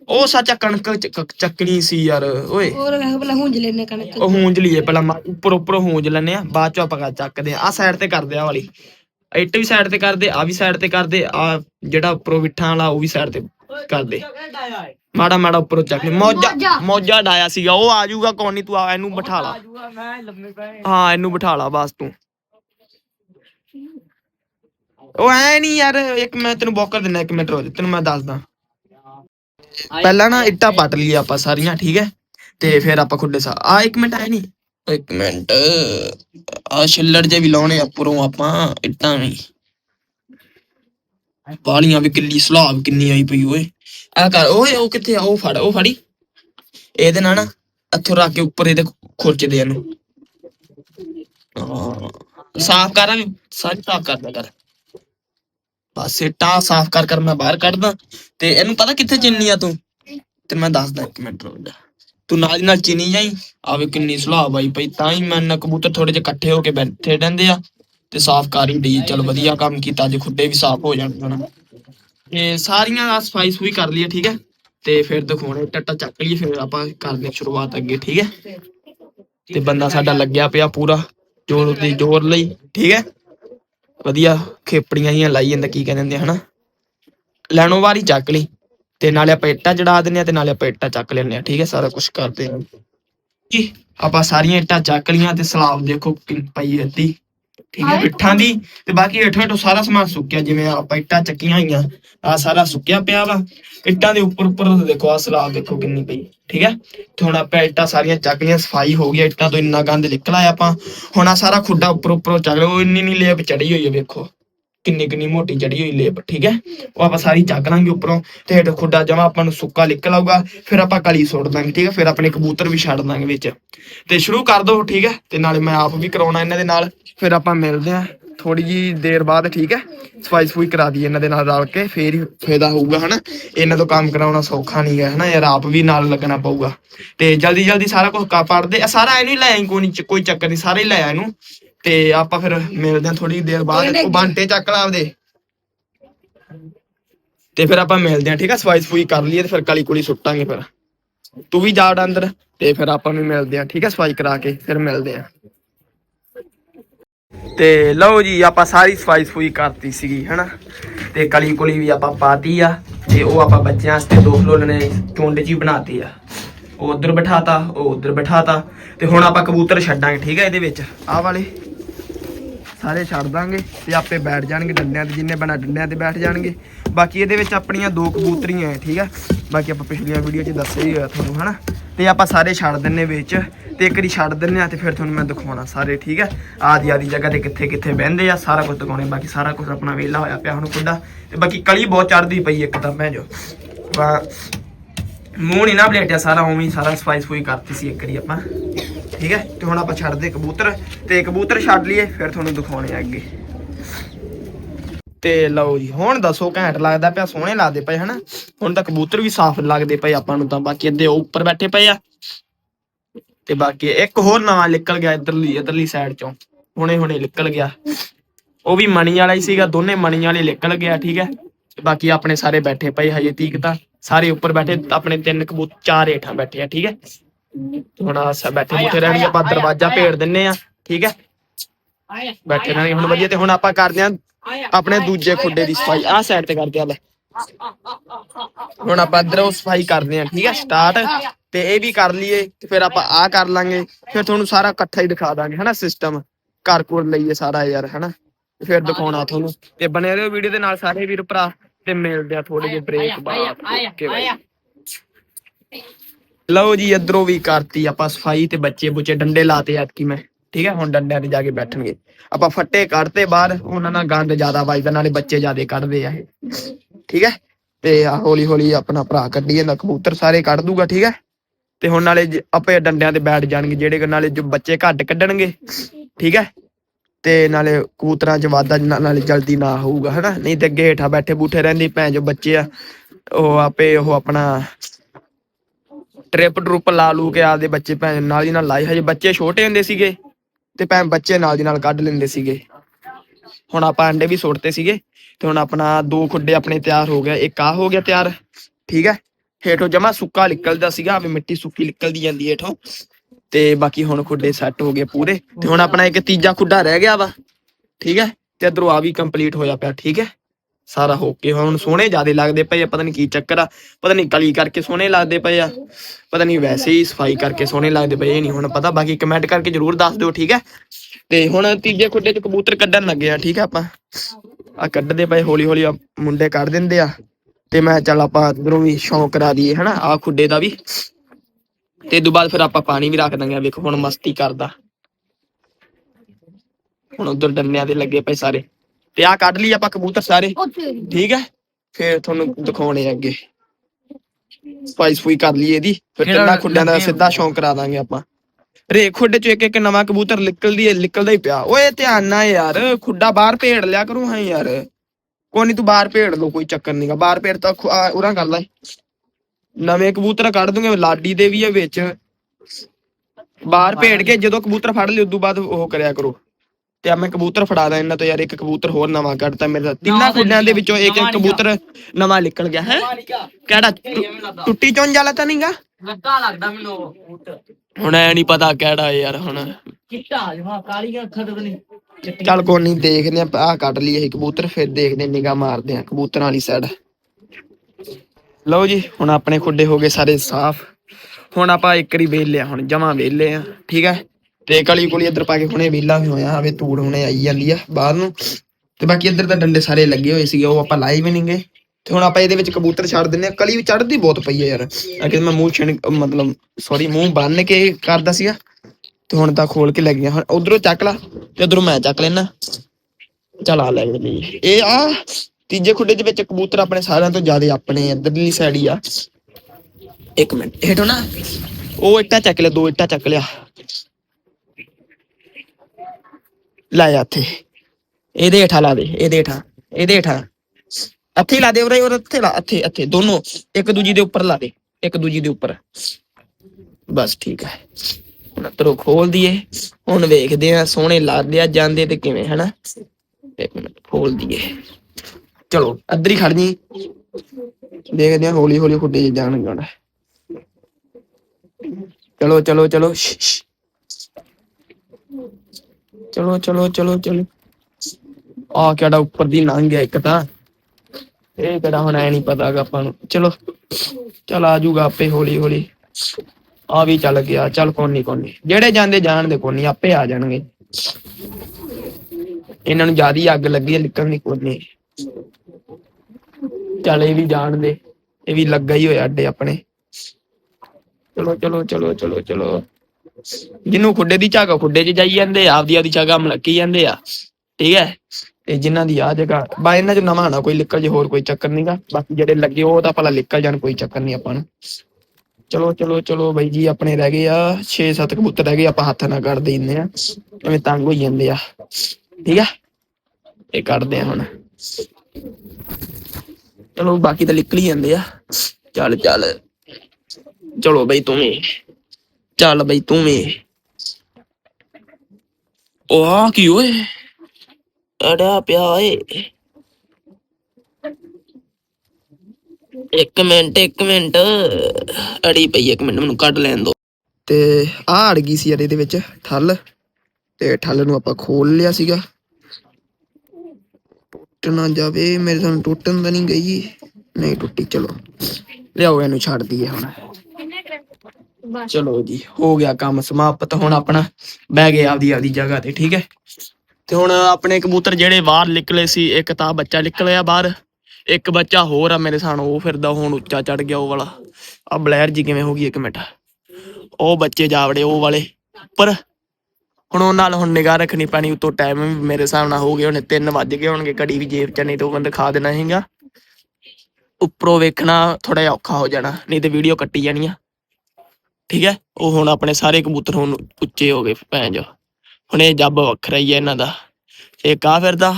ਉਹ ਸੱਚਾ ਕਣਕ ਚ- ਚੱਕਣੀ ਸੀ ਯਾਰ ਓਏ। ਹੋਰ ਵੇਖ ਭਲਾ ਹੁੰਜ ਲੈਨੇ ਕਣਕ ਉਹ ਹੂੰਜ ਲਈਏ ਪਹਿਲਾਂ ਮਾ- ਉੱਪਰ ਉੱਪਰ ਹੂੰਜ ਲੈਨੇ ਆ ਬਾਅਦ ਚ ਆਪਾਂ ਕਰ- ਚੱਕਦੇ ਆ। ਆ ਸਾਈਡ ਤੇ ਕਰਦੇ ਆ ਵਾਲੀ। ਇੱਟ ਵੀ ਸਾਈਡ ਤੇ ਕਰਦੇ ਆ ਵੀ ਸਾਈਡ ਤੇ ਕਰਦੇ ਆ ਜਿਹੜਾ ਉੱਪਰੋਂ ਵਿਠਾਂ ਵਾਲਾ ਉਹ ਵੀ ਸਾਈਡ ਤੇ ਕਰਦੇ। ਮਾੜਾ ਮਾੜਾ ਉੱਪਰੋਂ ਚੱਕ ਲਈ ਮੌਜਾ ਮੌਜਾ। ਡਾਇਆ ਸੀਗਾ ਉਹ ਆ ਜਾਊਗਾ ਕੌਣ ਨਹੀਂ ਤੂੰ ਆ ਇਹਨੂੰ ਬਿਠਾ ਲਾ। ਹਾਂ ਇਹਨੂੰ ਬਿਠਾ ਲਾ ਬਸ ਤੂੰ। ਉਹ ਐ ਨਹੀਂ ਯਾਰ, ਇੱਕ ਮੈਂ ਤੈਨੂੰ ਬੋਕਰ ਦਿੰਦਾ, ਇੱਕ ਮਿੰਟ ਰੁਕ ਤੈਨੂੰ ਮੈਂ ਦੱਸਦਾ। ਪਹਿਲਾਂ ਨਾ ਇੱਟਾਂ ਪੱਟ ਲਈਏ ਆਪਾਂ ਸਾਰੀਆਂ, ਠੀਕ ਹੈ? ਤੇ ਫਿਰ ਆਪਾਂ ਖੁੱਡੇ ਸਾ ਆ ਇੱਕ ਮਿੰਟ, ਆਏ ਨਹੀਂ ਇੱਕ ਮਿੰਟ। ਆ ਛਿੱਲੜ ਜੇ ਵੀ ਲਾਉਣੇ ਆ ਉੱਪਰੋਂ ਆਪਾਂ, ਇੱਟਾਂ ਵੀ। ਬਾਲੀਆਂ ਵੀ ਕਿੱਲੀ ਸਲਾਬ ਕਿੰਨੀ ਆਈ ਪਈ, ਓਏ। ਆ ਕਰ, ਓਏ, ਉਹ ਕਿੱਥੇ ਆ? ਉਹ ਫੜ, ਉਹ ਫੜੀ। ਇਹਦੇ ਨਾਲ ਨਾ, ਇੱਥੋਂ ਰੱਖ ਕੇ ਉੱਪਰ ਇਹਦੇ ਖੁਰਚ ਇਹਨੂੰ। ਸਾਫ਼ ਕਰਾਂ ਵੀ ਸਾਰੀ ਸਾਫ਼ ਕਰਦਾ ਕਰ। ਬਸ ਇੱਟਾਂ ਸਾਫ਼ ਕਰ ਕਰ ਮੈਂ ਬਾਹਰ ਕੱਢਦਾ ਤੇ ਇਹਨੂੰ ਪਤਾ ਕਿੱਥੇ ਚਿੰਨੀ ਆ ਤੂੰ? ਤੇ ਮੈਂ ਦੱਸਦਾ ਇੱਕ ਮਿੰਟ ਰੁਕ ਜਾ। ਤੂੰ ਨਾਲ ਦੀ ਨਾਲ ਚਿਨੀ ਜਾਈ। ਆਵੇ ਕਿੰਨੀ ਸੁਲਾਹ ਆਈ ਪਈ, ਤਾਂ ਹੀ ਮੈਂ ਨਾ ਕਬੂਤਰ ਥੋੜੇ ਜਿਹੇ ਇਕੱਠੇ ਹੋ ਕੇ ਬੈਠੇ ਰਹਿੰਦੇ ਆ ਤੇ ਸਾਫ਼ ਕਰ ਹੀ ਡਈ ਚਲ ਵਧੀਆ ਕੰਮ ਕੀਤਾ, ਜੇ ਖੁੱਡੇ ਵੀ ਸਾਫ਼ ਹੋ ਜਾਣਗੇ ਹੁਣ ਤੇ ਸਾਰੀਆਂ ਦਾ ਸਫ਼ਾਈ ਸੁਈ ਕਰ ਲਈਏ, ਠੀਕ ਹੈ? ਤੇ ਫਿਰ ਦਿਖਾਉਣੇ ਟੱਟਾ ਚੱਕ ਲਈਏ, ਫਿਰ ਆਪਾਂ ਕਰਦੇ ਹਾਂ ਸ਼ੁਰੂਆਤ ਅੱਗੇ, ਠੀਕ ਹੈ? ਤੇ ਬੰਦਾ ਸਾਡਾ ਲੱਗਿਆ ਪਿਆ ਪੂਰਾ, ਜ਼ੋਰ ਦੀ ਜ਼ੋਰ ਲਈ, ਠੀਕ ਹੈ? ਵਧੀਆ ਖੇਪੜੀਆਂ ਜੀਆਂ ਲਾਈ ਜਾਂਦਾ, ਕੀ ਕਹਿੰਦੇ ਹੁੰਦੇ ਹਨਾ? ਲੈਣੋ ਵਾਰੀ ਚੱਕ ਲਈ, ਤੇ ਨਾਲੇ ਆਪਾਂ ਇੱਟਾਂ ਚੜਾ ਦਿੰਨੇ ਆ ਤੇ ਨਾਲੇ ਆਪਾਂ ਇੱਟਾਂ ਚੱਕ ਲੈਣੇ ਆ ਠੀਕ ਹੈ? ਸਾਰਾ ਕੁਝ ਕਰਦੇ ਆ ਆਪਾਂ ਸਾਰੀਆਂ ਇੱਟਾਂ ਚੱਕ ਲੀਆਂ ਤੇ ਸਲਾਬ ਦੇਖੋ ਪਈ ਅੱਧੀ। ਠੀਕ ਹੈ ਇੱਟਾਂ ਦੀ ਤੇ ਬਾਕੀ ਹੇਠੋਂ ਹੇਠੋਂ ਸਾਰਾ ਸਮਾਨ ਸੁੱਕਿਆ ਜਿਵੇਂ ਆਪਾਂ ਇੱਟਾਂ ਚੱਕੀਆਂ ਹੋਈਆਂ ਆ ਸਾਰਾ ਸੁੱਕਿਆ ਪਿਆ ਵਾ। ਇੱਟਾਂ ਦੇ ਉੱਪਰ ਉੱਪਰ ਦੇਖੋ ਆ ਸਲਾਬ ਦੇਖੋ ਕਿੰਨੀ ਪਈ ਠੀਕ ਹੈ? ਤੇ ਹੁਣ ਆਪਾਂ ਇੱਟਾਂ ਸਾਰੀਆਂ ਚੱਕ ਲਈਆਂ ਸਫ਼ਾਈ ਹੋ ਗਈ ਇੱਟਾਂ ਤੋਂ ਇੰਨਾ ਗੰਦ ਨਿਕਲ ਆਇਆ ਆਪਾਂ। ਹੁਣ ਆ ਸਾਰਾ ਖੁੱਡਾ ਉੱਪਰ ਉੱਪਰੋਂ ਚੱਕ ਉਹ ਇੰਨੀ ਨਹੀਂ ਲੇਪ ਚੜੀ ਹੋਈ ਹੈ ਵੇਖੋ। ਕਿੰਨੀ ਕਿੰਨੀ ਮੋਟੀ ਚੜੀ ਹੋਈ ਲੇਪ, ਠੀਕ ਹੈ? ਉਹ ਆਪਾਂ ਸਾਰੀ ਚੱਕ ਲਾਂਗੇ ਉੱਪਰੋਂ, ਤੇ ਹੇਠ ਖੁੱਡਾ ਜਮਾ ਆਪਾਂ ਨੂੰ ਸੁੱਕਾ ਨਿਕਲ ਆਊਗਾ ਫਿਰ ਆਪਾਂ ਕਲੀ ਸੁੱਟ ਦਾਂਗੇ, ਠੀਕ ਹੈ? ਫਿਰ ਆਪਣੇ ਕਬੂਤਰ ਵੀ ਛੱਡ ਦਾਂਗੇ ਵਿੱਚ। ਤੇ ਸ਼ੁਰੂ ਕਰ ਦੋ, ਠੀਕ ਹੈ? ਤੇ ਨਾਲੇ ਮੈਂ ਆਪ ਵੀ ਕਰਾਉਣਾ ਇਹਨਾਂ ਦੇ ਨਾਲ। ਫਿਰ ਆਪਾਂ ਮਿਲਦੇ ਆਂ ਥੋੜੀ ਜੀ ਦੇਰ ਬਾਅਦ, ਠੀਕ ਹੈ? ਸਫ਼ਾਈ ਸਫੂਈ ਕਰਾ ਦੀ ਇਹਨਾਂ ਦੇ ਨਾਲ ਰਲ ਕੇ, ਫੇਰ ਹੀ ਫਾਇਦਾ ਹੋਊਗਾ, ਹਨਾ? ਇਹਨਾਂ ਤੋਂ ਕੰਮ ਕਰਾਉਣਾ ਸੌਖਾ ਨਹੀਂ ਹੈ, ਹਨਾ? ਯਾਰ ਆਪ ਵੀ ਨਾਲ ਲੱਗਣਾ ਪਊਗਾ। ਤੇ ਜਲਦੀ ਜਲਦੀ ਸਾਰਾ ਕੁਝ ਕਾ ਪੜਦੇ ਆ। ਸਾਰਾ ਇਹਨੂੰ ਹੀ ਲੈ ਆਈ, ਕੋਈ ਨਹੀਂ ਕੋਈ ਚੱਕਰ ਨਹੀਂ ਸਾਰਾ ਹੀ ਲੈ ਆ ਇਹਨੂੰ। ਤੇ ਆਪਾਂ ਫਿਰ ਮਿਲਦੇ ਆਂ ਥੋੜੀ ਦੇਰ ਬਾਅਦ ਉਹ ਬਾਂਟੇ ਚੱਕ ਲਾ ਆਪਦੇ। ਤੇ ਫਿਰ ਆਪਾਂ ਮਿਲਦੇ ਆਂ ਠੀਕ ਆ? ਸਫ਼ਾਈ ਸਫੂਈ ਕਰ ਲਈਏ ਤੇ ਫਿਰ ਕਲੀ ਕੁਲੀ ਸੁੱਟਾਂਗੇ ਫਿਰ। ਤੂੰ ਵੀ ਜਾ ਅੰਦਰ ਤੇ ਫਿਰ ਆਪਾਂ ਵੀ ਮਿਲਦੇ ਆਂ ਠੀਕ ਆ? ਸਫ਼ਾਈ ਕਰਾ ਕੇ ਫਿਰ ਮਿਲਦੇ ਆਂ ਤੇ ਲਓ ਜੀ ਆਪਾਂ ਸਾਰੀ ਸਫ਼ਾਈ ਸਫੂਈ ਕਰਤੀ ਸੀਗੀ ਹਨਾ? ਤੇ ਕਲੀ ਕੁਲੀ ਵੀ ਆਪਾਂ ਪਾਤੀ ਆ ਤੇ ਉਹ ਆਪਾਂ ਬੱਚਿਆਂ ਵਾਸਤੇ ਦੋ ਖਲੋਲੇ ਨੇ ਚੁੰਡ ਜੀ ਬਣਾਤੀ ਆ। ਉਹ ਉਧਰ ਬਿਠਾਤਾ ਉਹ ਉਧਰ ਬਿਠਾਤਾ ਤੇ ਹੁਣ ਆਪਾਂ ਕਬੂਤਰ ਛੱਡਾਂਗੇ ਠੀਕ ਹੈ ਇਹਦੇ ਵਿੱਚ। ਆਹ ਵਾਲੇ। ਸਾਰੇ ਛੱਡ ਦਾਂਗੇ ਤੇ ਆਪੇ ਬੈਠ ਜਾਣਗੇ ਡੰਡਿਆਂ ਤੇ, ਜਿੰਨੇ ਬਣਾ ਡੰਡਿਆਂ ਤੇ ਬੈਠ ਜਾਣਗੇ। ਬਾਕੀ ਇਹਦੇ ਵਿੱਚ ਆਪਣੀਆਂ ਦੋ ਕਬੂਤਰੀਆਂ ਹੈ ਠੀਕ ਆ? ਬਾਕੀ ਆਪਾਂ ਪਿਛਲੀਆਂ ਵੀਡੀਓ 'ਚ ਦੱਸਿਆ ਹੀ ਹੋਇਆ ਤੁਹਾਨੂੰ, ਹਨਾ? ਤੇ ਆਪਾਂ ਸਾਰੇ ਛੱਡ ਦਿੰਨੇ ਵਿੱਚ, ਤੇ ਇੱਕ ਵਾਰੀ ਛੱਡ ਦਿੰਨੇ ਆ ਤੇ ਫਿਰ ਤੁਹਾਨੂੰ ਮੈਂ ਦਿਖਾਉਣਾ ਸਾਰੇ, ਠੀਕ ਹੈ ਆਦੀ ਆਦੀ ਜਗ੍ਹਾ ਤੇ ਕਿੱਥੇ ਕਿੱਥੇ ਬਹਿੰਦੇ ਆ, ਸਾਰਾ ਕੁਝ ਦਿਖਾਉਣੇ, ਬਾਕੀ ਸਾਰਾ ਕੁਝ ਆਪਣਾ ਵੇਲਾ ਹੋਇਆ ਪਿਆ ਹੁਣ ਖੁੱਡਾ ਤੇ ਬਾਕੀ ਕਲੀ ਬਹੁਤ ਚੜਦੀ ਪਈ ਇੱਕ ਤਾਂ ਭੈਣ ਜੋ। ਮੂੰਹ ਨਹੀਂ ਨਾ ਬਲੇਟਿਆ, ਸਾਰਾ ਉਵੇਂ ਸਾਰਾ ਸਫ਼ਾਈ ਸਫੂਈ ਕਰਤੀ ਸੀ ਇੱਕ ਵਾਰੀ ਆਪਾਂ। ਠੀਕ ਹੈ? ਤੇ ਹੁਣ ਆਪਾਂ ਛੱਡਦੇ ਕਬੂਤਰ ਤੇ ਕਬੂਤਰ ਛੱਡ ਲਈਏ, ਫਿਰ ਤੁਹਾਨੂੰ ਦਿਖਾਉਣੇ ਆ ਅੱਗੇ। ਤੇ ਲਓ ਜੀ, ਹੁਣ ਦੱਸੋ, ਘੈਂਟ ਲੱਗਦਾ ਪਿਆ, ਸੋਹਣੇ ਲੱਗਦੇ ਪਏ, ਹਨਾ? ਹੁਣ ਤਾਂ ਕਬੂਤਰ ਵੀ ਸਾਫ਼ ਲੱਗਦੇ ਪਏ ਆਪਾਂ ਨੂੰ ਤਾਂ, ਬਾਕੀ ਅੱਧੇ ਉੱਪਰ ਬੈਠੇ ਪਏ ਆ। ਤੇ ਬਾਕੀ ਇੱਕ ਹੋਰ ਨਵਾਂ ਨਿਕਲ ਗਿਆ ਇਧਰਲੀ ਇਧਰਲੀ ਸਾਈਡ ਚੋਂ। ਹੁਣੇ ਹੁਣੇ ਨਿਕਲ ਗਿਆ। ਉਹ ਵੀ ਮਣੀ ਵਾਲਾ ਹੀ ਸੀਗਾ, ਦੋਨੇ ਮਣੀ ਵਾਲੇ ਨਿਕਲ ਗਿਆ, ਠੀਕ ਹੈ? ਬਾਕੀ ਆਪਣੇ ਸਾਰੇ ਬੈਠੇ ਪਏ ਹਜੇ ਤੀਕ ਤਾਂ। ਸਾਰੇ ਉੱਪਰ ਬੈਠੇ, ਆਪਣੇ ਤਿੰਨ ਕਬੂਤਰ ਚਾਰ ਹੇਠਾਂ ਬੈਠੇ ਆ, ਠੀਕ ਹੈ? ਹੁਣ ਆਹ ਬੈਠੇ ਬੁੱਠੇ ਰਹਿਣਗੇ ਆਪਾਂ ਦਰਵਾਜ਼ਾ ਭੇੜ ਦਿੰਨੇ ਆ ਠੀਕ ਹੈ? ਬੈਠੇ ਰਹਿਣਗੇ ਹੁਣ ਵਧੀਆ ਤੇ ਹੁਣ ਆਪਾਂ ਕਰਦੇ ਆ ਆਪਣੇ ਦੂਜੇ ਖੁੱਡੇ ਦੀ ਸਫ਼ਾਈ। ਆਹ ਸਾਈਡ ਤੇ ਕਰਦੇ ਆ ਲੈ। ਹੁਣ ਆਪਾਂ ਇਧਰੋਂ ਸਫ਼ਾਈ ਕਰਦੇ ਆ ਠੀਕ ਹੈ? ਸਟਾਰਟ ਤੇ ਇਹ ਵੀ ਕਰ ਲਈਏ ਤੇ ਫਿਰ ਆਪਾਂ ਆਹ ਕਰ ਲਾਂਗੇ। ਫਿਰ ਤੁਹਾਨੂੰ ਸਾਰਾ ਇਕੱਠਾ ਹੀ ਦਿਖਾ ਦਾਂਗੇ ਹਨਾ ਸਿਸਟਮ ਕਰ ਕੁਰ ਲਈਏ ਸਾਰਾ ਯਾਰ ਹਨਾ? ਤੇ ਫਿਰ ਦਿਖਾਉਣਾ ਤੁਹਾਨੂੰ। ਤੇ ਬਣੇ ਰਹੋ ਵੀਡੀਓ ਦੇ ਨਾਲ ਸਾਰੇ ਵੀਰ ਭਰਾ ਤੇ ਮਿਲਦੇ ਆ ਥੋੜੇ ਜਿਹੇ ਬ੍ਰੇਕ ਬਾਅਦ। ਓਕੇ ਬਾਈ ਲਓ ਜੀ, ਇਧਰੋਂ ਵੀ ਕਰਤੀ ਆਪਾਂ ਸਫ਼ਾਈ ਤੇ ਬੱਚੇ ਬੁੱਚੇ ਡੰਡੇ ਲਾਤੇ ਐਤਕੀ ਮੈਂ। ਠੀਕ ਹੈ, ਹੁਣ ਡੰਡਿਆਂ ਤੇ ਜਾ ਕੇ ਬੈਠਣਗੇ। ਆਪਾਂ ਫੱਟੇ ਕੱਢਤੇ ਬਾਹਰ, ਉਹਨਾਂ ਨਾਲ ਗੰਦ ਜ਼ਿਆਦਾ ਵੱਜਦਾ, ਨਾਲੇ ਬੱਚੇ ਜ਼ਿਆਦੇ ਕੱਢਦੇ ਆ ਇਹ। ਠੀਕ ਹੈ, ਤੇ ਆ ਹੌਲੀ ਹੌਲੀ ਆਪਣਾ ਭਰਾ ਕੱਢੀ ਜਾਂਦਾ, ਕਬੂਤਰ ਸਾਰੇ ਕੱਢ ਦੂਗਾ, ਠੀਕ ਹੈ। ਤੇ ਹੁਣ ਨਾਲੇ ਆਪੇ ਡੰਡਿਆਂ ਤੇ ਬੈਠ ਜਾਣਗੇ, ਜਿਹੜੇ ਨਾਲੇ ਜੋ ਬੱਚੇ ਘੱਟ ਕੱਢਣਗੇ। ਠੀਕ ਹੈ, ਤੇ ਨਾਲੇ ਕਬੂਤਰਾਂ ਚ ਵਾਧਾ ਨਾਲੇ ਜਲਦੀ ਨਾ ਹੋਊਗਾ, ਹਨਾ। ਨਹੀਂ ਤੇ ਅੱਗੇ ਹੇਠਾਂ ਬੈਠੇ ਬੂਠੇ ਰਹਿੰਦੇ ਭੈਣ ਜੋ ਬੱਚੇ ਆ, ਉਹ ਆਪੇ ਉਹ ਆਪਣਾ ਟ੍ਰਿਪ ਟਰੁਪ ਲਾ ਲੂ ਕੇ ਆਪਦੇ ਬੱਚੇ ਭੈਣ ਨਾਲ ਦੀ ਨਾਲ ਲਾਏ ਹਜੇ ਬੱਚੇ ਛੋਟੇ ਹੁੰਦੇ ਸੀਗੇ ਤੇ ਭੈਣ ਬੱਚੇ ਨਾਲ ਦੀ ਨਾਲ ਕੱਢ ਲੈਂਦੇ ਸੀਗੇ। ਹੁਣ ਆਪਾਂ ਅੰਡੇ ਵੀ ਸੁੱਟਤੇ ਸੀਗੇ ਤੇ ਹੁਣ ਆਪਣਾ ਦੋ ਖੁੱਡੇ ਆਪਣੇ ਤਿਆਰ ਹੋ ਗਿਆ। ਇੱਕ ਆ ਹੋ ਗਿਆ ਤਿਆਰ, ਠੀਕ ਹੈ? ਹੇਠੋਂ ਜਮਾ ਸੁੱਕਾ ਨਿਕਲਦਾ ਸੀਗਾ, ਵੀ ਮਿੱਟੀ ਸੁੱਕੀ ਨਿਕਲਦੀ ਜਾਂਦੀ ਹੇਠੋਂ। ਤੇ ਬਾਕੀ ਹੁਣ ਖੁੱਡੇ ਸੈੱਟ ਹੋ ਗਏ ਪੂਰੇ। ਤੇ ਹੁਣ ਆਪਣਾ ਇੱਕ ਤੀਜਾ ਖੁੱਡਾ ਰਹਿ ਗਿਆ ਵਾ, ਠੀਕ ਹੈ? ਤੇ ਇਧਰੋਂ ਆ ਵੀ ਕੰਪਲੀਟ ਹੋਇਆ ਪਿਆ, ਠੀਕ ਹੈ? ਸਾਰਾ ਹੋ ਕੇ ਹੁਣ ਸੋਹਣੇ ਜਿਆਦੇ ਲੱਗਦੇ ਪਏ ਆ, ਪਤਾ ਨਹੀਂ ਕੀ ਚੱਕਰ ਆ, ਪਤਾ ਨਹੀਂ ਕਲੀ ਕਰਕੇ ਸੋਹਣੇ ਲੱਗਦੇ ਪਏ ਆ, ਪਤਾ ਨਹੀਂ ਵੈਸੇ ਹੀ ਸਫ਼ਾਈ ਕਰਕੇ ਸੋਹਣੇ ਲੱਗਦੇ ਪਏ, ਇਹ ਨਹੀਂ ਹੁਣ ਪਤਾ, ਬਾਕੀ ਕਮੈਂਟ ਕਰਕੇ ਜਰੂਰ ਦੱਸ ਦਿਓ, ਠੀਕ ਹੈ? ਤੇ ਹੁਣ ਤੀਜੇ ਖੁੱਡੇ ਚ ਕਬੂਤਰ ਕੱਢਣ ਲੱਗੇ ਆ, ਠੀਕ ਆ ਆਪਾਂ। ਆ ਕੱਢਦੇ ਪਏ ਹੌਲੀ ਹੌਲੀ ਮੁੰਡੇ ਕੱਢ ਦਿੰਦੇ ਆ, ਤੇ ਮੈਂ ਚੱਲ ਆਪਾਂ ਇਧਰੋਂ ਵੀ ਸ਼ੌਂਕ ਕਰਾ ਦਈਏ, ਹਨਾ ਆ ਖੁੱਡੇ ਦਾ ਵੀ। ਤੇ ਇਦੋਂ ਬਾਅਦ ਫਿਰ ਆਪਾਂ ਪਾਣੀ ਵੀ ਰੱਖ ਦਾਂਗੇ ਵੇਖੋ ਹੁਣ ਮਸਤੀ ਕਰਦਾ। ਹੁਣ ਉਧਰ ਡੰਨਿਆਂ ਦੇ ਲੱਗੇ ਪਏ ਸਾਰੇ। ਤੇ ਆ ਕੱਢ ਲਈ ਆਪਾਂ ਕਬੂਤਰ ਸਾਰੇ। ਠੀਕ ਹੈ? ਫਿਰ ਤੁਹਾਨੂੰ ਦਿਖਾਉਣੇ ਆ ਅੱਗੇ। ਸਫ਼ਾਈ ਸਫੂਈ ਕਰ ਲਈ ਇਹਦੀ। ਫਿਰ ਤਿੰਨਾਂ ਖੁੱਡਿਆਂ ਦਾ ਸਿੱਧਾ ਸ਼ੌਂਕ ਕਰਾ ਦਾਂਗੇ ਆਪਾਂ। ਰੇ ਖੁੱਡੇ ਚ ਇੱਕ ਇੱਕ ਨਵਾਂ ਕਬੂਤਰ ਨਿਕਲਦੀ ਹੈ ਨਿਕਲਦਾ ਹੀ ਪਿਆ। ਓਏ ਧਿਆਨ ਨਾਲ ਯਾਰ ਖੁੱਡਾ ਬਾਹਰ ਭੇੜ ਲਿਆ ਕਰੂੰ ਹਾਂ ਯਾਰ। ਕੋਈ ਨਹੀਂ ਤੂੰ ਬਾਹਰ ਭੇੜ ਲੋ ਕੋਈ ਚੱਕਰ ਨਹੀਂਗਾ ਬਾਹਰ ਭੇੜ ਤਾਂ ਉਰਾਂ ਕਰ ਲੈ। ਨਵੇਂ ਕਬੂਤਰ ਕੱਢ ਦੂੰਗੇ ਲਾਡੀ ਦੇ ਵੀ ਹੈ ਵਿੱਚ। ਬਾਹਰ ਭੇੜ ਕੇ ਜਦੋਂ ਕਬੂਤਰ ਫੜ ਲਈ ਉਦੋਂ ਬਾਅਦ ਉਹ ਕਰਿਆ ਕਰੋ। ਤੇ ਆ ਮੈਂ ਕਬੂਤਰ ਫੜਾ ਦਾਂ ਇਹਨਾਂ ਤੋਂ ਯਾਰ ਇੱਕ ਕਬੂਤਰ ਹੋਰ ਨਵਾਂ ਕੱਢਤਾ ਮੇਰੇ ਨਾਲ। ਤਿੰਨਾਂ ਖੁੱਡਿਆਂ ਦੇ ਵਿੱਚੋਂ ਇੱਕ ਇੱਕ ਕਬੂਤਰ ਨਵਾਂ ਨਿਕਲ ਗਿਆ ਹੈ? ਕਿਹੜਾ? ਟੁੱਟੀ ਚੁੰਝ ਵਾਲਾ ਤਾਂ ਨਹੀਂਗਾ ਲੱਗਾ ਲੱਗਦਾ ਮੈਨੂੰ ਉਹ। ਹੁਣ ਐ ਨਹੀਂ ਪਤਾ ਕਿਹੜਾ ਯਾਰ ਹੁਣ। ਚਿੱਟਾ ਜਮਾ ਕਾਲੀਆਂ ਅੱਖਾਂ ਤੇ ਨਹੀਂ। ਚੱਲ ਕੋਈ ਨਹੀਂ ਦੇਖਦੇ ਆ ਆ ਕੱਢ ਲਈ ਇਹ ਕਬੂਤਰ ਫਿਰ ਦੇਖਦੇ ਨਿਗਾ ਮਾਰਦੇ ਆ ਕਬੂਤਰਾਂ ਵਾਲੀ ਸਾਈਡ ਲਓ ਜੀ ਹੁਣ ਆਪਣੇ ਖੁੱਡੇ ਹੋ ਗਏ ਸਾਰੇ ਸਾਫ਼। ਹੁਣ ਆਪਾਂ ਇੱਕ ਵਾਰੀ ਵੇਲ ਲਿਆ ਹੁਣ ਜਮਾ ਵੇਲੇ ਆ ਠੀਕ ਹੈ? ਤੇ ਕਲੀ ਕੁਲੀ ਇੱਧਰ ਪਾ ਕੇ ਹੁਣੇ ਵੇਲਾ ਵੀ ਹੋਇਆ ਹਵੇ ਤੂੜ ਹੁਣੇ ਆਈ ਜਾਂਦੀ ਆ ਬਾਹਰ ਨੂੰ। ਤੇ ਬਾਕੀ ਇੱਧਰ ਤਾਂ ਡੰਡੇ ਸਾਰੇ ਲੱਗੇ ਹੋਏ ਸੀਗੇ, ਉਹ ਆਪਾਂ ਲਾਏ ਵੀ ਨਹੀਂਗੇ ਤੇ ਹੁਣ ਆਪਾਂ ਇਹਦੇ ਵਿੱਚ ਕਬੂਤਰ ਛੱਡ ਦਿੰਨੇ ਆ ਕਲੀ ਵੀ ਚੜਦੀ ਬਹੁਤ ਪਈ ਆ ਯਾਰ। ਅਗੇ ਮੈਂ ਮੂੰਹ ਛਿਣ, ਮਤਲਬ ਸੌਰੀ ਮੂੰਹ ਬੰਨ ਕੇ ਕਰਦਾ ਸੀਗਾ। ਤੇ ਹੁਣ ਤਾਂ ਖੋਲ ਕੇ ਲੈ ਗਿਆ ਹੁਣ ਉਧਰੋਂ ਚੱਕ ਲਾ ਤੇ ਉਧਰੋਂ ਮੈਂ ਚੱਕ ਲੈਣਾ ਚਲ ਆ ਲੈ ਲਈ ਇਹ ਆ ਤੀਜੇ ਖੁੱਡੇ ਦੇ ਵਿੱਚ ਕਬੂਤਰ ਆਪਣੇ ਸਾਰਿਆਂ ਤੋਂ ਜ਼ਿਆਦਾ ਆਪਣੇ ਇੱਧਰਲੀ ਸਾਈਡ ਹੀ ਆ। ਇੱਕ ਮਿੰਟ, ਹੇਠੋਂ ਨਾ। ਉਹ ਇੱਟਾਂ ਚੱਕ ਲਿਆ, ਦੋ ਇੱਟਾਂ ਚੱਕ ਲਿਆ। ਲੈ ਜਾ ਇੱਥੇ ਇਹਦੇ ਹੇਠਾਂ ਲਾ ਦੇ ਇਹਦੇ ਹੇਠਾਂ ਇਹਦੇ ਹੇਠਾਂ। ਇੱਥੇ ਲਾ ਦੇ ਉਰੇ ਉਰੇ ਇੱਥੇ ਲਾ, ਇੱਥੇ ਇੱਥੇ, ਦੋਨੋਂ, ਇੱਕ ਦੂਜੀ ਦੇ ਉੱਪਰ ਲਾ ਦੇ, ਇੱਕ ਦੂਜੀ ਦੇ ਉੱਪਰ। ਬਸ ਠੀਕ ਹੈ। ਹੁਣ ਤਰੋ ਖੋਲ ਦਈਏ। ਹੁਣ ਵੇਖਦੇ ਆ ਸੋਹਣੇ ਲੱਗਦੇ ਆ, ਜਾਂਦੇ ਤੇ ਕਿਵੇਂ, ਹਨਾ? ਇੱਕ ਮਿੰਟ, ਖੋਲ ਦਈਏ। ਚਲੋ ਅੱਧਰ ਹੀ ਖੜ ਜੀ ਦੇਖਦੇ ਆ ਹੌਲੀ ਹੌਲੀ ਖੁੱਡੇ ਚ ਜਾਣਗੇ ਚਲੋ ਚਲੋ ਚਲੋ ਚਲੋ ਚਲੋ ਚਲੋ ਚਲੋ। ਆ ਕਿਹੜਾ ਉੱਪਰ ਦੀ ਲੰਘ ਗਿਆ ਇੱਕ ਤਾਂ। ਇਹ ਕਿਹੜਾ ਹੁਣ ਐ ਨਹੀਂ ਪਤਾਗਾ ਆਪਾਂ ਨੂੰ। ਚਲੋ, ਚਲ ਆ ਜਾਊਗਾ ਆਪੇ ਹੌਲੀ ਹੌਲੀ। ਆ ਵੀ ਚੱਲ ਗਿਆ। ਚੱਲ ਕੋਨੀ ਕੋਨੀ। ਜਿਹੜੇ ਜਾਂਦੇ ਜਾਣਦੇ ਕੋਨੀ, ਆਪੇ ਆ ਜਾਣਗੇ। ਇਹਨਾਂ ਨੂੰ ਜਿਆਦੀ ਅੱਗ ਲੱਗੀ ਹੈ, ਨਿਕਲਣੀ ਕੋਨੀ। ਚੱਲ ਇਹ ਵੀ ਜਾਣਦੇ ਇਹ ਵੀ ਲੱਗਾ ਹੀ ਹੋਇਆ ਅੱਡੇ ਆਪਣੇ। ਚਲੋ ਚਲੋ ਚਲੋ ਚਲੋ ਚਲੋ। ਜਿਹਨੂੰ ਖੁੱਡੇ ਦੀ ਝਾਗਾ ਖੁੱਡੇ 'ਚ ਜਾਈ ਜਾਂਦੇ ਆ, ਆਪਦੀ ਆਪਦੀ ਝਾਗਾ ਮਲਕੀ ਜਾਂਦੇ ਆ ਠੀਕ ਹੈ? ਤੇ ਜਿਨ੍ਹਾਂ ਦੀ ਆ ਜਗ੍ਹਾ ਬਾ ਇਹਨਾਂ 'ਚ ਨਵਾਂ ਨਾ ਕੋਈ ਨਿਕਲ ਜੇ ਹੋਰ ਕੋਈ ਚੱਕਰ ਨਹੀਂਗਾ ਬਾਕੀ ਜਿਹੜੇ ਲੱਗੇ ਉਹ ਤਾਂ ਭਲਾ ਨਿਕਲ ਜਾਣ ਕੋਈ ਚੱਕਰ ਨਹੀਂ ਆਪਾਂ ਨੂੰ। ਚਲੋ ਚਲੋ ਚਲੋ ਬਾਈ ਜੀ ਆਪਣੇ ਰਹਿ ਗਏ ਆ 6-7 ਕਬੂਤਰ ਰਹਿ ਗਏ ਆਪਾਂ ਹੱਥ ਨਾਲ ਕੱਢ ਦਿੰਦੇ ਆ ਐਵੇਂ ਤੰਗ ਹੋਈ ਜਾਂਦੇ ਆ ਠੀਕ ਆ? ਇਹ ਕੱਢਦੇ ਆ ਹੁਣ। ਚਲੋ ਬਾਕੀ ਤਾਂ ਨਿਕਲ ਹੀ ਜਾਂਦੇ ਆ। ਚੱਲ ਚੱਲ। ਚਲੋ ਬਈ ਤੂੰ ਚੱਲ ਬਈ ਤੂੰ ਵੀ ਉਹ ਆ ਕੀ ਓਏ ਅੜਾ ਪਿਆ ਓਏ ਇੱਕ ਮਿੰਟ ਇੱਕ ਮਿੰਟ ਅੜੀ ਪਈ ਇੱਕ ਮਿੰਟ ਮੈਨੂੰ ਕੱਢ ਲੈਣ ਦੋ ਤੇ ਆ ਅੜ ਗਈ ਸੀ ਯਾਰ ਇਹਦੇ ਵਿੱਚ ਠੱਲ ਤੇ ਠੱਲ ਨੂੰ ਆਪਾਂ ਖੋਲ ਲਿਆ ਸੀਗਾ ਟੁੱਟ ਨਾ ਜਾਵੇ ਮੇਰੇ ਤੋਂ ਟੁੱਟਣ ਤਾਂ ਨਹੀਂ ਗਈ ਨਹੀਂ ਟੁੱਟੀ ਚਲੋ ਲਿਆਓ ਇਹਨੂੰ ਛੱਡ ਦਈਏ ਹੁਣ ਚਲੋ ਜੀ, ਹੋ ਗਿਆ ਕੰਮ ਸਮਾਪਤ। ਹੁਣ ਆਪਣਾ ਬਹਿ ਗਏ ਆਪਦੀ ਆਪਦੀ ਜਗ੍ਹਾ ਤੇ, ਠੀਕ ਹੈ? ਤੇ ਹੁਣ ਆਪਣੇ ਕਬੂਤਰ ਜਿਹੜੇ ਬਾਹਰ ਨਿਕਲੇ ਸੀ, ਇੱਕ ਤਾਂ ਬੱਚਾ ਨਿਕਲਿਆ ਬਾਹਰ, ਇੱਕ ਬੱਚਾ ਹੋਰ ਆ ਮੇਰੇ ਸਾਹਣ ਉਹ ਫਿਰਦਾ ਹੁਣ ਉੱਚਾ ਚੜ ਗਿਆ ਉਹ ਵਾਲਾ। ਆ ਬਲੈਰ ਜੀ ਕਿਵੇਂ ਹੋ ਗਈ ਇੱਕ ਮਿੰਟ। ਉਹ ਬੱਚੇ ਜਾਵੜੇ ਉਹ ਵਾਲੇ ਉੱਪਰ ਹੁਣ ਉਹ ਨਾਲ ਹੁਣ ਨਿਗਾਹ ਰੱਖਣੀ ਪੈਣੀ, ਉਤੋਂ ਟਾਈਮ ਵੀ ਮੇਰੇ ਹਿਸਾਬ ਨਾਲ ਹੋ ਗਏ, ਹੋਣੇ 3 ਵੱਜ ਗਏ ਹੋਣਗੇ, ਘੜੀ ਵੀ ਜੇਬ ਚ ਨਹੀਂ ਤੇ ਉਹ ਬੰਦੇ ਖਾ ਦੇਣਾ ਹੈਗਾ ਉੱਪਰੋਂ ਵੇਖਣਾ ਥੋੜਾ ਜਿਹਾ ਔਖਾ ਹੋ ਜਾਣਾ, ਨਹੀਂ ਤੇ ਵੀਡੀਓ ਕੱਟੀ ਜਾਣੀ ਆ। ਠੀਕ ਹੈ? ਉਹ ਹੁਣ ਆਪਣੇ ਸਾਰੇ ਕਬੂਤਰ ਹੁਣ ਉੱਚੇ ਹੋ ਗਏ ਭੈਣ ਜੋ। ਹੁਣ ਇਹ ਜੱਬ ਵੱਖਰਾ ਹੀ ਹੈ ਇਹਨਾਂ ਦਾ। ਇਹ ਕਾ ਫਿਰਦਾ?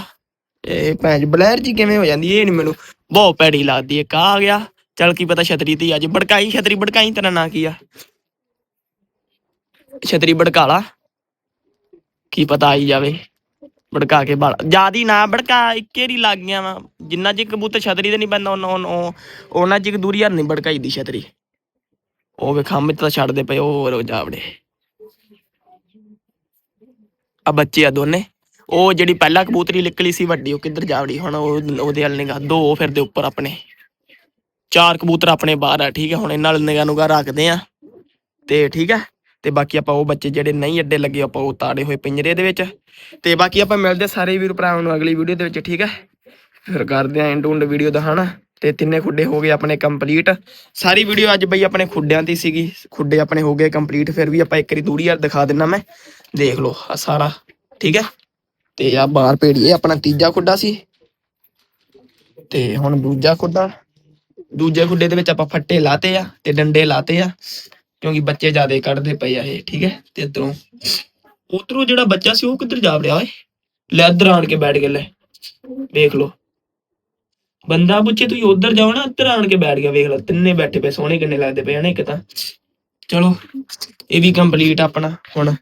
ਇਹ ਭੈਣ ਚੋ ਬਲੈਰ ਜੀ ਕਿਵੇਂ ਹੋ ਜਾਂਦੀ ਇਹ ਨਹੀਂ ਮੈਨੂੰ ਬਹੁਤ ਪੈੜੀ ਲੱਗਦੀ ਹੈ। ਕਾ ਆ ਗਿਆ? ਚਲ ਕੀ ਪਤਾ ਛਤਰੀ ਤੇ ਹੀ ਅੱਜ ਬੜਕਾਈ ਛਤਰੀ ਬੜਕਾਈ ਤੇਰਾ ਨਾਂ ਕੀ ਆ? ਛਤਰੀ ਬੜਕਾਲਾ ਕੀ ਪਤਾ ਆਈ ਜਾਵੇ। ਭੜਕਾ ਕੇ ਬਾਲ ਜਿਆਦੀ ਨਾ ਭੜਕਾ, ਇੱਕੇ ਲੱਗ ਗਿਆ ਵਾ। ਜਿੰਨਾ ਚਿਰ ਕਬੂਤਰ ਛਤਰੀ ਤੇ ਨਹੀਂ ਪੈਂਦਾ ਉਹਨਾਂ ਉਹਨਾਂ ਉਹਨਾਂ ਚਿਰ ਦੂਰੀ ਹਰ ਨਹੀਂ ਭੜਕਾਈ ਦੀ ਛਤਰੀ। ਉਹ ਵੇ ਤਾਂ ਛੱਡਦੇ ਪਏ, ਉਹ ਜਾਵੜੇ ਆ ਬੱਚੇ ਆ ਦੋਨੇ। ਉਹ ਜਿਹੜੀ ਪਹਿਲਾ ਕਬੂਤਰੀ ਨਿਕਲੀ ਸੀ ਵੱਡੀ, ਉਹ ਕਿੱਧਰ ਜਾਵੜੀ ਹੁਣ ਉਹ ਉਹਦੇ ਵੱਲ ਨਿਗਾਹ, ਦੋ ਫਿਰਦੇ ਉੱਪਰ ਆਪਣੇ। ਚਾਰ ਕਬੂਤਰ ਆਪਣੇ ਬਾਹਰ ਆ, ਠੀਕ ਹੈ ਹੁਣ ਇਹਨਾਂ ਨਾਲ ਨਿਗਾਹ ਨੂਗਾ ਰੱਖਦੇ ਆ। ਤੇ ਠੀਕ ਹੈ ਤੇ ਬਾਕੀ ਆਪਾਂ ਉਹ ਬੱਚੇ ਜਿਹੜੇ ਨਹੀਂ ਅੱਡੇ ਲੱਗੇ, ਆਪਾਂ ਉਹ ਤਾੜੇ ਹੋਏ ਪਿੰਜਰੇ ਦੇ ਵਿੱਚ। ਤੇ ਬਾਕੀ ਆਪਾਂ ਮਿਲਦੇ ਸਾਰੇ ਵੀਰ ਭਰਾਵਾਂ ਨੂੰ ਅਗਲੀ ਵੀਡੀਓ ਦੇ ਵਿੱਚ, ਠੀਕ ਹੈ ਫਿਰ ਕਰਦੇ ਆਂ ਐਂਡ ਉਂਡ ਵੀਡੀਓ ਦਾ ਹਨਾ ਤੇ ਤਿੰਨੇ ਖੁੱਡੇ ਹੋ ਗਏ ਆਪਣੇ ਕੰਪਲੀਟ ਸਾਰੀ ਵੀਡੀਓ ਅੱਜ ਬਈ ਆਪਣੇ ਖੁੱਡਿਆਂ ਦੀ ਸੀਗੀ। ਖੁੱਡੇ ਆਪਣੇ ਹੋ ਗਏ ਕੰਪਲੀਟ ਫਿਰ ਵੀ ਆਪਾਂ ਇੱਕ ਵਾਰੀ ਦੂਰੀ ਯਾਰ ਦਿਖਾ ਦਿੰਨਾ ਮੈਂ। ਦੇਖ ਲਓ ਆ ਸਾਰਾ, ਠੀਕ ਹੈ? ਤੇ ਆ ਬਾਹਰ ਭੇੜੀਏ, ਆਪਣਾ ਤੀਜਾ ਖੁੱਡਾ ਸੀ। ਤੇ ਹੁਣ ਦੂਜਾ ਖੁੱਡਾ। ਦੂਜੇ ਖੁੱਡੇ ਦੇ ਵਿੱਚ ਆਪਾਂ ਫੱਟੇ ਲਾਤੇ ਆ ਤੇ ਡੰਡੇ ਲਾਤੇ ਆ, ਕਿਉਂਕਿ ਬੱਚੇ ਜਿਆਦੇ ਕੱਢਦੇ ਪਏ ਆ ਇਹ, ਠੀਕ ਹੈ? ਤੇ ਇਧਰੋਂ, ਉਧਰੋਂ ਜਿਹੜਾ ਬੱਚਾ ਸੀ ਉਹ ਕਿੱਧਰ ਜਾ ਰਿਹਾ ਓਏ? ਲੈ ਇੱਧਰ ਆਣ ਕੇ ਬੈਠ ਗਿਆ ਲੈ। ਵੇਖ ਲਓ। ਬੰਦਾ ਪੁੱਛੇ ਤੁਸੀਂ ਉਧਰ ਜਾਓ ਨਾ ਇੱਧਰ ਆਣ ਕੇ ਬੈਠ ਗਿਆ, ਵੇਖ ਲਓ ਤਿੰਨੇ ਬੈਠੇ ਪਏ, ਸੋਹਣੇ ਕਿੰਨੇ ਲੱਗਦੇ ਪਏ ਨੇ ਇੱਕ ਤਾਂ। ਚਲੋ, ਇਹ ਵੀ ਕੰਪਲੀਟ ਆਪਣਾ ਹੁਣ।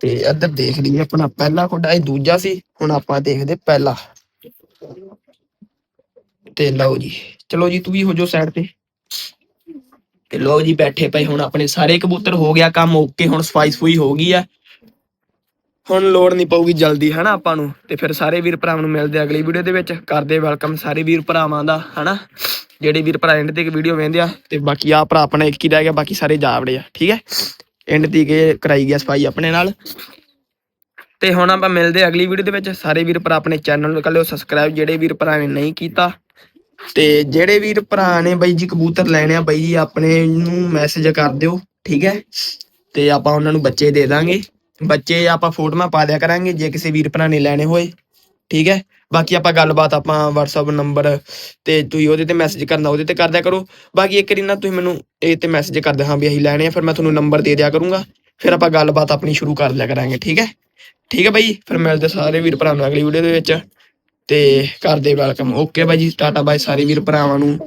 ਤੇ ਇੱਧਰ ਦੇਖ ਲਈਏ ਆਪਣਾ ਪਹਿਲਾ ਖੁੱਡਾ, ਇਹ ਦੂਜਾ ਸੀ, ਹੁਣ ਆਪਾਂ ਦੇਖਦੇ ਪਹਿਲਾ। ਤੇ ਲਓ ਜੀ, ਚਲੋ ਜੀ, ਤੂੰ ਵੀ ਹੋ ਜਾਓ ਸਾਈਡ ਤੇ। ਤੇ ਲੋ ਜੀ, ਬੈਠੇ ਪਏ ਹੁਣ ਆਪਣੇ ਸਾਰੇ, ਕਬੂਤਰ ਹੋ ਗਿਆ ਕੰਮ, ਓਕੇ, ਹੁਣ ਸਫ਼ਾਈ ਸਫੂਈ ਹੋ ਗਈ ਆ। ਹੁਣ ਲੋੜ ਨਹੀਂ ਪਊਗੀ ਜਲਦੀ, ਹਨਾ ਆਪਾਂ ਨੂੰ? ਤੇ ਫਿਰ ਸਾਰੇ ਵੀਰ ਭਰਾਵਾਂ ਨੂੰ ਮਿਲਦੇ ਅਗਲੀ ਵੀਡੀਓ ਦੇ ਵਿੱਚ। ਕਰਦੇ ਵੈਲਕਮ ਸਾਰੇ ਵੀਰ ਭਰਾਵਾਂ ਦਾ, ਹਨਾ? ਜਿਹੜੇ ਵੀਰ ਭਰਾ ਐਂਡ ਤੇ ਵੀਡੀਓ ਵੇਖਦੇ ਆ, ਤੇ ਬਾਕੀ ਆ ਭਰਾ ਆਪਣਾ ਇੱਕ ਹੀ ਰਹਿ ਗਿਆ, ਬਾਕੀ ਸਾਰੇ ਜਾਵੜੇ ਆ, ਠੀਕ ਹੈ? ਐਂਡ ਦੀ ਕੇ ਕਰਾਈ ਗਿਆ ਸਫ਼ਾਈ ਆਪਣੇ ਨਾਲ। ਤੇ ਹੁਣ ਆਪਾਂ ਮਿਲਦੇ ਅਗਲੀ ਵੀਡੀਓ ਦੇ ਵਿੱਚ। ਸਾਰੇ ਵੀਰ ਭਰਾ ਆਪਣੇ ਚੈਨਲ ਨੂੰ ਕਰ ਲਿਓ ਸਬਸਕ੍ਰਾਈਬ ਜਿਹੜੇ ਵੀਰ ਭਰਾ ਨੇ ਨਹੀਂ ਕੀਤਾ। ਤੇ ਜਿਹੜੇ ਵੀਰ ਭਰਾ ਨੇ ਬਾਈ ਜੀ ਕਬੂਤਰ ਲੈਣੇ ਆ, ਬਾਈ ਜੀ ਆਪਣੇ ਨੂੰ ਮੈਸੇਜ ਕਰ ਦਿਓ, ਠੀਕ ਹੈ? ਤੇ ਆਪਾਂ ਉਹਨਾਂ ਨੂੰ ਬੱਚੇ ਦੇ ਦਾਂਗੇ। ਬੱਚੇ ਆਪਾਂ ਫੋਟੋਆਂ ਪਾ ਦਿਆ ਕਰਾਂਗੇ, ਜੇ ਕਿਸੇ ਵੀਰ ਭਰਾ ਨੇ ਲੈਣੇ ਹੋਏ, ਠੀਕ ਹੈ? ਬਾਕੀ ਆਪਾਂ ਗੱਲਬਾਤ ਆਪਾਂ WhatsApp ਨੰਬਰ ਤੇ ਤੁਸੀਂ ਉਹਦੇ ਤੇ ਮੈਸੇਜ ਕਰਨਾ, ਉਹਦੇ ਤੇ ਕਰਦਿਆ ਕਰੋ। ਬਾਕੀ ਇੱਕ ਵਾਰੀ ਨਾ ਤੁਸੀਂ ਮੈਨੂੰ ਇਹ ਤੇ ਮੈਸੇਜ ਕਰ ਦਿਆ, ਹਾਂ ਵੀ ਅਸੀਂ ਲੈਣੇ ਆ, ਫਿਰ ਮੈਂ ਤੁਹਾਨੂੰ ਨੰਬਰ ਦੇ ਦਿਆ ਕਰੂੰਗਾ। ਫਿਰ ਆਪਾਂ ਗੱਲਬਾਤ ਆਪਣੀ ਸ਼ੁਰੂ ਕਰ ਲਿਆ ਕਰਾਂਗੇ, ਠੀਕ ਹੈ? ਠੀਕ ਹੈ ਬਾਈ, ਫਿਰ ਮਿਲਦੇ ਸਾਰੇ ਵੀਰ ਭਰਾ ਨੂੰ ਅਗਲੀ ਵੀਡੀਓ ਦੇ ਵਿੱਚ। ਤੇ ਕਰਦੇ ਵੈਲਕਮ ਓਕੇ ਬਾਈ ਜੀ, ਟਾਟਾ ਬਾਈ ਸਾਰੇ ਵੀਰ ਭਰਾਵਾਂ ਨੂੰ।